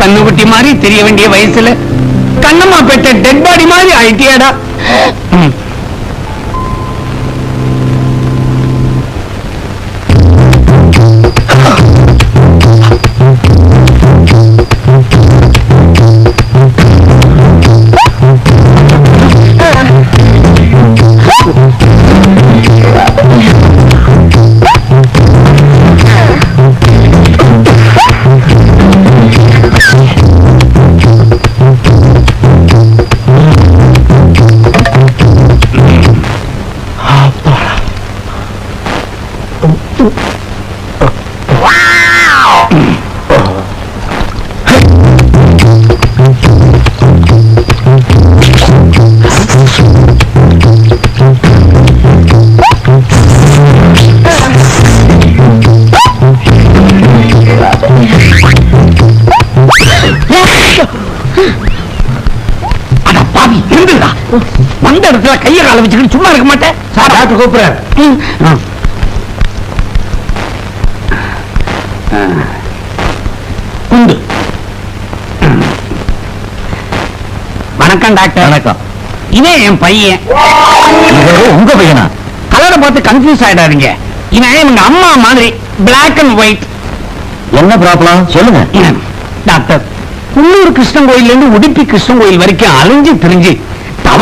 கண்ணுக்குட்டி மாதிரி தெரிய வேண்டிய வயசுல கண்ணம்மா பெற்ற டெட் பாடி மாதிரி ஆயிட்டியாடா? வந்த இடத்துல கைய கால வச்சுக்கிட்டு சும்மா இருக்க மாட்டேன்? சார் டாக்டர் கூப்பிடுறாரு. குண்டு. வணக்கம் டாக்டர். வணக்கம். இவன் என் பையன். உங்க பையனா? கலரை பார்த்து கன்ஃபியூஸ் ஆயிடாதீங்க. இவன் இவங்க அம்மா மாதிரி பிளாக் அண்ட் ஒயிட் என்ன ப்ராப்ளம் சொல்லுங்க. டாக்டர் உள்ளூர் கிருஷ்ணன் கோயில்ல இருந்து உடுப்பி கிருஷ்ணன் கோயில் வரைக்கும் அலைஞ்சு திரிஞ்சு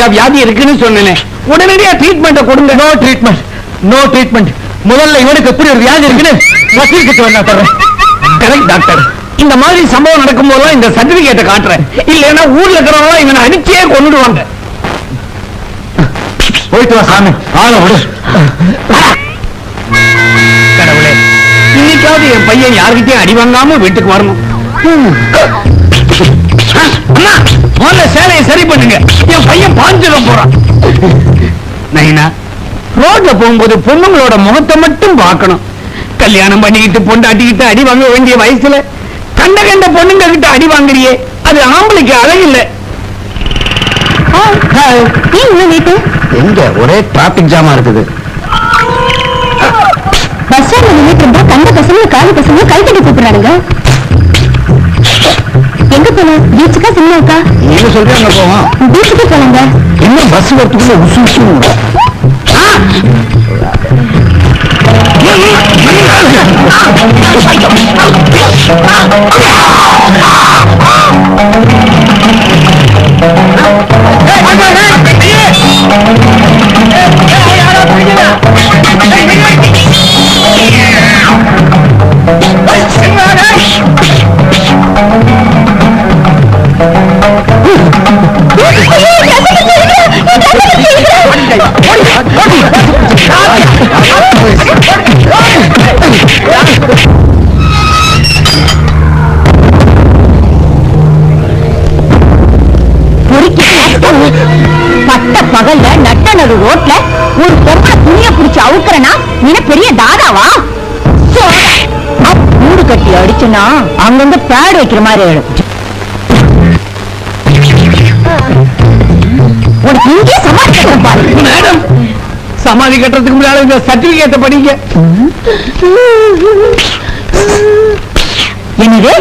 போபியா வியாதி இருக்குன்னு சொன்னேன். உடனடியா ட்ரீட்மெண்ட்டை கொடுங்க. நோ ட்ரீட்மெண்ட் நோ ட்ரீட்மெண்ட் முதல்ல இவனுக்கு எப்படி ஒரு வியாதி இருக்குன்னு வசீகத்து வேணா தர்றேன் கரெக்ட் டாக்டர் இந்த மாதிரி சம்பவம் நடக்கும் போதெல்லாம் இந்த சர்டிபிகேட்டை காட்டுறேன். இல்லைன்னா ஊர்ல இருக்கிறவங்க இவனை அடிச்சே கொண்டுடுவாங்க போயிட்டு வா சாமி. ஆள விடு. கடவுளே இன்னைக்காவது என் பையன் யாருக்கிட்டயும் அடி வாங்காம வீட்டுக்கு வரணும். அண்ணா முதல்ல சேலையை சரி பண்ணுங்க. என் பையன் பாஞ்சிட போறான். நைனா ரோட்ல போகும்போது பொண்ணுங்களோட முகத்தை மட்டும் பார்க்கணும். கல்யாணம் பண்ணிக்கிட்டு பொண்டாட்டிக்கிட்டு அடி வாங்க வேண்டிய வயசுல கண்ட கண்ட பொண்ணுங்க கிட்ட அடி வாங்குறியே அது ஆம்பளைக்கு அழகில்லை. வீட்டு எங்க? ஒரே டிராபிக் ஜாமா இருக்குது. பஸ் ஸ்டாண்ட்ல நின்னுட்டு இருந்தா கண்ட பசங்க காலி பசங்க கை தட்டி கூப்பிடுறானுங்க எங்க போலாம் பீச்சுக்கா சினிமாவுக்கா நீங்க சொல்றீங்க போவோம் பீச்சுக்கு போலாங்க என்ன பஸ் வரத்துக்குள்ள உசு உசு பொறுக்கி பட்ட பகல்ல நட்ட நடு ரோட்ல ஒரு பொம்பளை துணிய புடிச்சு அவுக்குறனா நீ பெரிய தாதாவா மூடு கட்டி அடிச்சுனா அங்கங்க பேடு வைக்கிற மாதிரி ஆயிடும். மேடம் சமாதி கட்டுறதுக்கு முன்னால இந்த சர்டிபிகேட்ட படிங்க. என்னது?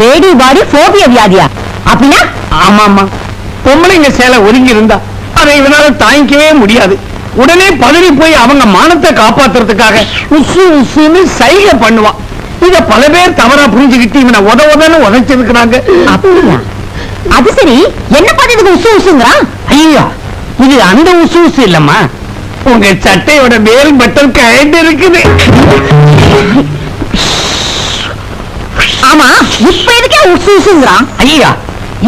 லேடி பாடி போபியா வியாதியா? அப்படின்னா? ஆமா ஆமா பொம்பளைங்க சேலை ஒதுங்கி இருந்தா அதை இவனால தாங்கிக்கவே முடியாது. உடனே பதறி போய் அவங்க மானத்தை காப்பாத்துறதுக்காக உசு உசுன்னு சைகை பண்ணுவான் இத பல பேர் தவறா புரிஞ்சுக்கிட்டு இவனை உத உதன்னு உதைச்சிருக்கிறாங்க. அது சரி. என்ன பார்த்ததுக்கு உசு உசுங்கிறான்? ஐயா இது அந்த உசு உசு இல்லம்மா. உங்க சட்டையோட மேல் பட்டன் கழண்டு இருக்குது ஆமா இப்ப எதுக்கே உசு உசுங்கிறான் ஐயா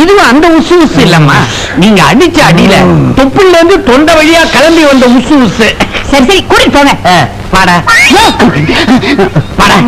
இதுவும் அந்த உசு உசு இல்லம்மா. நீங்க அடிச்ச அடியில தொப்புல இருந்து தொண்டை வழியா கிளம்பி வந்த உசு உசு சரி சரி கூட்டிட்டு போங்க. பாடா பாடா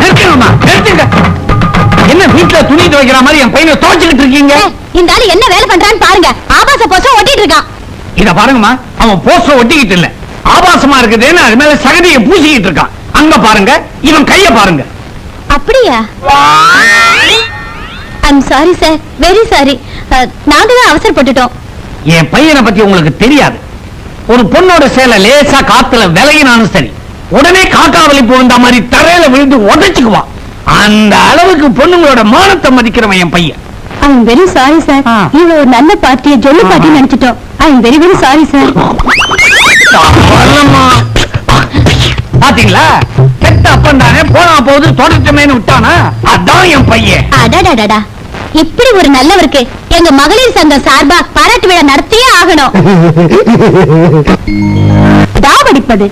நிறுத்துங்கம்மா நிறுத்துங்க என்ன வீட்டுல துணி துவைக்கிற மாதிரி என் பையனை துவைச்சுக்கிட்டு இருக்கீங்க? இந்த ஆள் என்ன வேலை பண்றான்னு பாருங்க. ஆபாச போஸ்டர் ஒட்டிட்டு இருக்கான். இத பாருங்கம்மா அவன் போஸ்டர் ஒட்டிக்கிட்டு இல்ல. ஆபாசமா இருக்குதுன்னு அது மேல சகதியை பூசிக்கிட்டு இருக்கான். அங்க பாருங்க இவன் கைய பாருங்க. அப்படியா? I'm sorry sir very sorry நாங்க தான் அவசரப்பட்டுட்டோம். என் பையனை பத்தி உங்களுக்கு தெரியாது. ஒரு பொண்ணோட சேலை லேசா காத்துல விலகினாலும் சரி உடனே காக்காவலி போந்த மாதிரி தரையில விழுந்து உடைச்சுக்குவான் அந்த அளவுக்கு பொண்ணுங்களோட மானத்தை மதிக்கிறவன் என் பையன். I'm very sorry sir. இது ஒரு நல்ல பார்ட்டியை ஜொல்லு party நினைச்சிட்டோம். I'm very very sorry sir. பாத்தீங்களா? பெத்த அப்பன் தானே போனா போகுது தொடர்ச்சமேனு விட்டானா? அதான் என் பையன். அடடடடா. இப்படி ஒரு நல்லவருக்கு எங்க மகளிர் சங்கம் சார்பா பாராட்டு விழா நடத்தியே ஆகணும். தாவடிப்பது.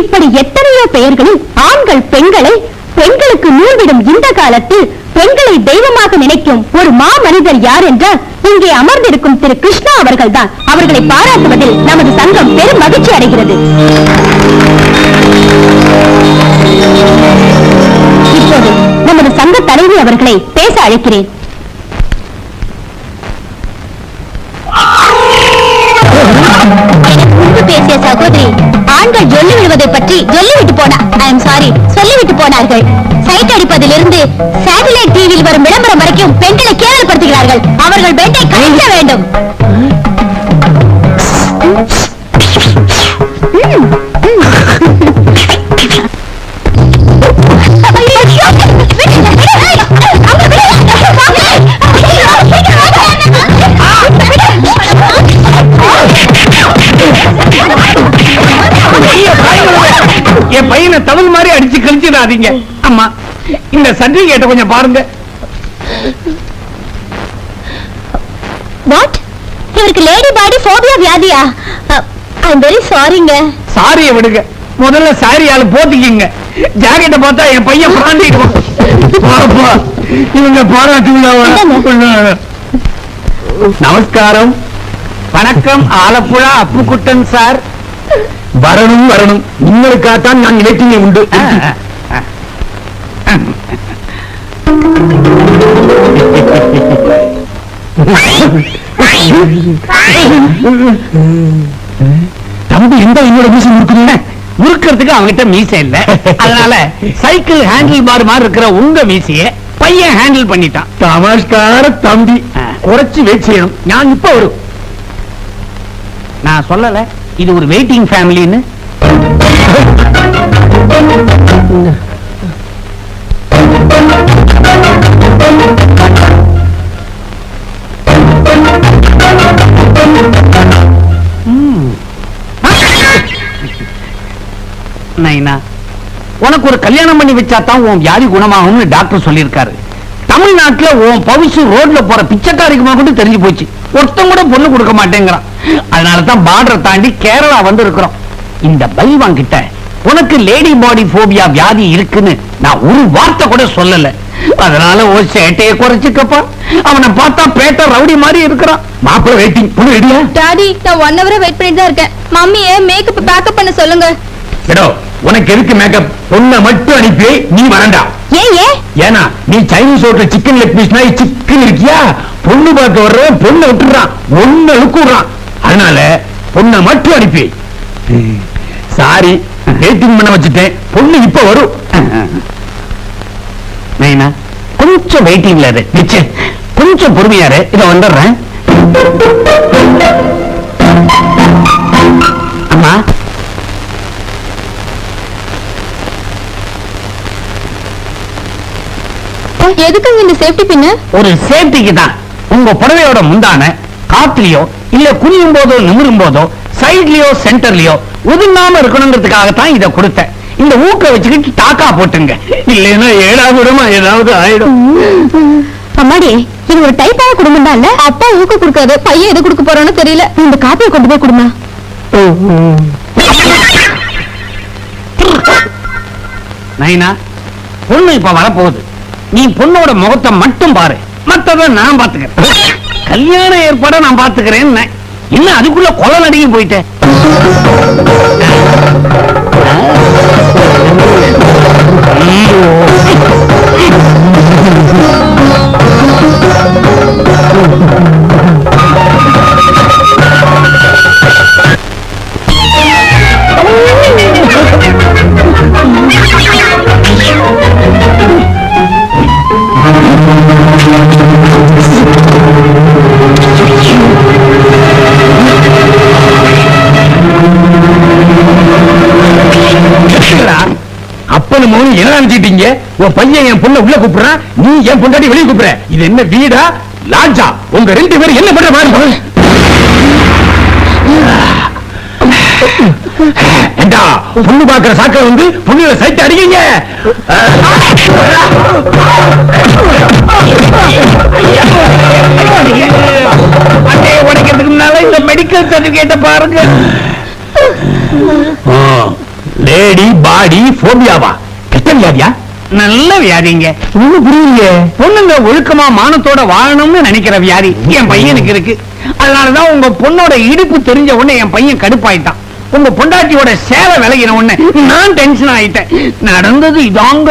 இப்படி எத்தனையோ பெயர்களில் ஆண்கள் பெண்களை பெண்களுக்கு நூல்விடும் இந்த காலத்தில் பெண்களை தெய்வமாக நினைக்கும் ஒரு மா மனிதர் யார் என்றால் இங்கே அமர்ந்திருக்கும் திரு கிருஷ்ணா அவர்கள்தான். அவர்களை பாராட்டுவதில் நமது சங்கம் பெரும் மகிழ்ச்சி அடைகிறது. இப்போது நமது சங்க தலைவி அவர்களை பேச அழைக்கிறேன். ஜொல்லி விடுவதை பற்றி சொல்லிவிட்டு போனா ஐ எம் சாரி சொல்லிவிட்டு போனார்கள். சைட் அடிப்பதிலிருந்து சேட்டலைட் டிவியில் வரும் விளம்பரம் வரைக்கும் பெண்களை கேவலப்படுத்துகிறார்கள். அவர்கள் பெட்டை கழிக்க வேண்டும். கழிச்சிடாதீங்க அம்மா இந்த சர்டிபிகேட்டை கொஞ்சம் பாருங்க. வாட் இவருக்கு லேடி பாடி போபியா வியாதியா? ஐ வெரி சாரிங்க சாரியை விடுங்க. முதல்ல சாரியால போத்திக்கிங்க. ஜாக்கெட்டை பார்த்தா என் பையன் பிராண்டிடுவான் பாப்பா, இவங்க பாராட்டு நமஸ்காரம். வணக்கம் ஆலப்புழா அப்புக்குட்டன் சார். வரணும் வரணும். உங்களுக்காகத்தான் நான் இலக்கிய உண்டு. தம்பி எந்த என்னோட மீசை முறுக்குறீங்க முறுக்கிறதுக்கு அவங்கிட்ட மீசை இல்ல. அதனால சைக்கிள் ஹேண்டில் பார் மாதிரி இருக்கிற உங்க மீசைய பையன் ஹேண்டில் பண்ணிட்டான். நமஸ்கார தம்பி. குறைச்சு வெயிட் செய்யணும். நான் இப்ப வரும். நான் சொல்லல. இது ஒரு வெயிட்டிங் ஃபேமிலின்னு நைனா உனக்கு ஒரு கல்யாணம் பண்ணி வச்சா தான் உன் வியாதி குணமாகும்னு டாக்டர் சொல்லியிருக்காரு. தமிழ்நாட்டுல உன் பவிசு ரோட்ல போற பிச்சைக்காரிக்குமா கூட தெரிஞ்சு போச்சு. ஒருத்தம் கூட பொண்ணு கொடுக்க மாட்டேங்கிறான். அதனால தான் பார்டர் தாண்டி கேரளா வந்து இருக்கிறோம் இந்த பல்வான் கிட்ட உனக்கு லேடி பாடி போபியா வியாதி இருக்குன்னு நான் ஒரு வார்த்தை கூட சொல்லல. அதனால ஒரு சேட்டையை குறைச்சுக்கப்பா. அவனை பார்த்தா பேட்ட ரவுடி மாதிரி இருக்கிறான். மாப்பிள்ள வெயிட்டிங் பொண்ணு ரெடியா டாடி நான் ஒன் ஹவரா வெயிட் பண்ணிட்டு தான் இருக்கேன் மம்மியே மேக்கப் பேக்கப் பண்ண சொல்லுங்க. எடோ உனக்கு எதுக்கு மேக்கப் பொண்ணை மட்டும் அனுப்பி நீ வரண்டா. ஏன் ஏன்? ஏன்னா நீ Chinese hotel chicken leg piece மாதிரி சிக்கன் இருக்கியா? பொண்ணு பார்க்க வர்றவன் பொண்ணை விட்டுறான். ஒண்ணு விடுறான். அதனால பொண்ணை மட்டும் அனுப்பி சாரி வெயிட்டிங் பண்ண வச்சுட்டேன். பொண்ணு இப்ப வரும். நைனா கொஞ்சம் வெயிட்டிங்ல நிச்சயம். கொஞ்சம் பொறுமையா இரு. இத வந்துடுறேன். அம்மா. எதுக்குங்க இந்த சேஃப்டி பின்னு ஒரு சேஃப்டிக்கு தான். உங்க புடவையோட முந்தான காத்துலயோ இல்ல குனியும் போதோ நிமிரும் போதோ சைட்லயோ சென்டர்லயோ ஒதுங்காம இருக்கணுங்கிறதுக்காக தான் இத கொடுத்தேன். இந்த ஊக்க வச்சுக்கிட்டு டாக்கா போட்டுங்க. இல்லைன்னா ஏழாவது விடமா? ஏதாவது ஆயிடும். அம்மாடி இது ஒரு டைப்பான குடும்பம் தான் இல்ல? அப்பா ஊக்க கொடுக்காது பையன் எது கொடுக்க போறான்னு தெரியல. இந்த காப்பியை கொண்டு போய் கொடுமா. நைனா பொண்ணு இப்ப வரப்போகுது. நீ பொண்ணோட முகத்தை மட்டும் பாரு. மத்தத நான் பாத்துக்கிறேன் கல்யாண ஏற்பாட நான் பாத்துக்கிறேன் இன்னும் அதுக்குள்ள கொலை நடுங்கி போயிட்டேன் அப்பனு மௌனி என்ன நினைச்சிட்டீங்க? உன் பையன் என் பொண்ணை உள்ள கூப்பிடுறான். நீ என் பொண்டாட்டி வெளியே கூப்பிடுற. இது என்ன வீடா? லாட்ஜா. உங்க ரெண்டு பேரும் என்ன பண்ற பாருங்க ஏண்டா பொண்ணு பாக்குற சாக்க வந்து பொண்ணுல சைட் அடிக்கீங்க அட்டையை உடைக்கிறதுக்கு முன்னால இந்த மெடிக்கல் சர்டிபிகேட்ட பாருங்க. லேடி பாடி போபியாவா வியாதியா? நல்ல வியாதிங்க. ஒண்ணு புரியல பொண்ணுங்க ஒழுக்கமா மானத்தோட வாழணும்னு நினைக்கிற வியாதி என் பையனுக்கு இருக்கு. அதனாலதான் உங்க பொண்ணோட இடுப்பு தெரிஞ்ச உடனே என் பையன் கடுப்பாயிட்டான். உங்க பொண்டாட்டியோட சேலை விலகின உடனே நான் டென்ஷன் ஆயிட்டேன். நடந்தது இதாங்க.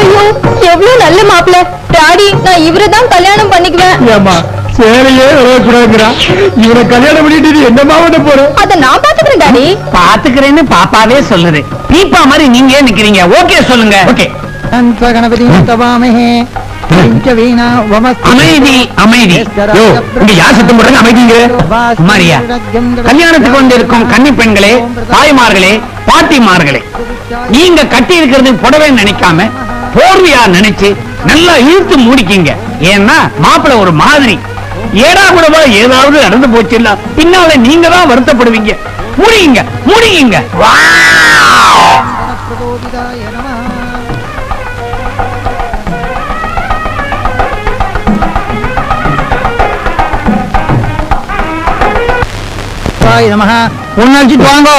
ஐயோ எவ்வளவு நல்ல மாப்பிள்ள. டாடி நான் இவரை தான் கல்யாணம் பண்ணிக்குவேன். ஏமா சேலையே உறவக்கூடாதுங்கிறான் இவனை கல்யாணம் பண்ணிட்டு நீ என்னமா பண்ண போற? நான் பாத்துக்கிறேன் டாடி. பாத்துக்கிறேன்னு பாப்பாவே சொல்லுது. பீப்பா மாதிரி நீங்க நிக்கிறீங்க. ஓகே சொல்லுங்க. ஓகே. கணபதி அமைதி அமைதி. யார் சத்தம் போடுறாங்க? அமைதிங்க. கல்யாணத்துக்கு வந்திருக்கும் கன்னி பெண்களே தாய்மார்களே பாட்டிமார்களே நீங்க கட்டி இருக்கிறது புடவை நினைக்காம போர்வையா நினைச்சு நல்லா இழுத்து மூடிக்கிங்க. ஏன்னா மாப்பிள்ள ஒரு மாதிரி. ஏடா கூடமா ஏதாவது நடந்து போச்சுன்னா பின்னால நீங்க தான் வருத்தப்படுவீங்க. முடியுங்க முடியுங்க நமகா ஒன்னு அடிச்சுட்டு வாங்கோ.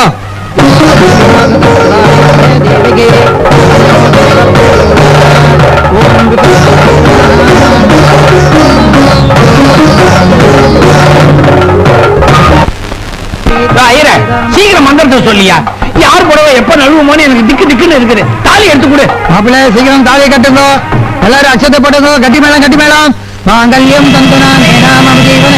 சீக்கிரம் மந்திரத்தை சொல்லியா? யார் புடவை எப்ப நழுவுமோன்னு எனக்கு திக்கு திக்குன்னு இருக்குது. தாலி எடுத்து கொடு. மாப்பிள்ளை சீக்கிரம் தாலியை கட்டுங்கோ. எல்லாரும் அச்சத்தை போட்டுங்க கட்டி மேளம் கட்டி மேளம். மாங்கல்யம் தந்துனா நேனாம ஜீவன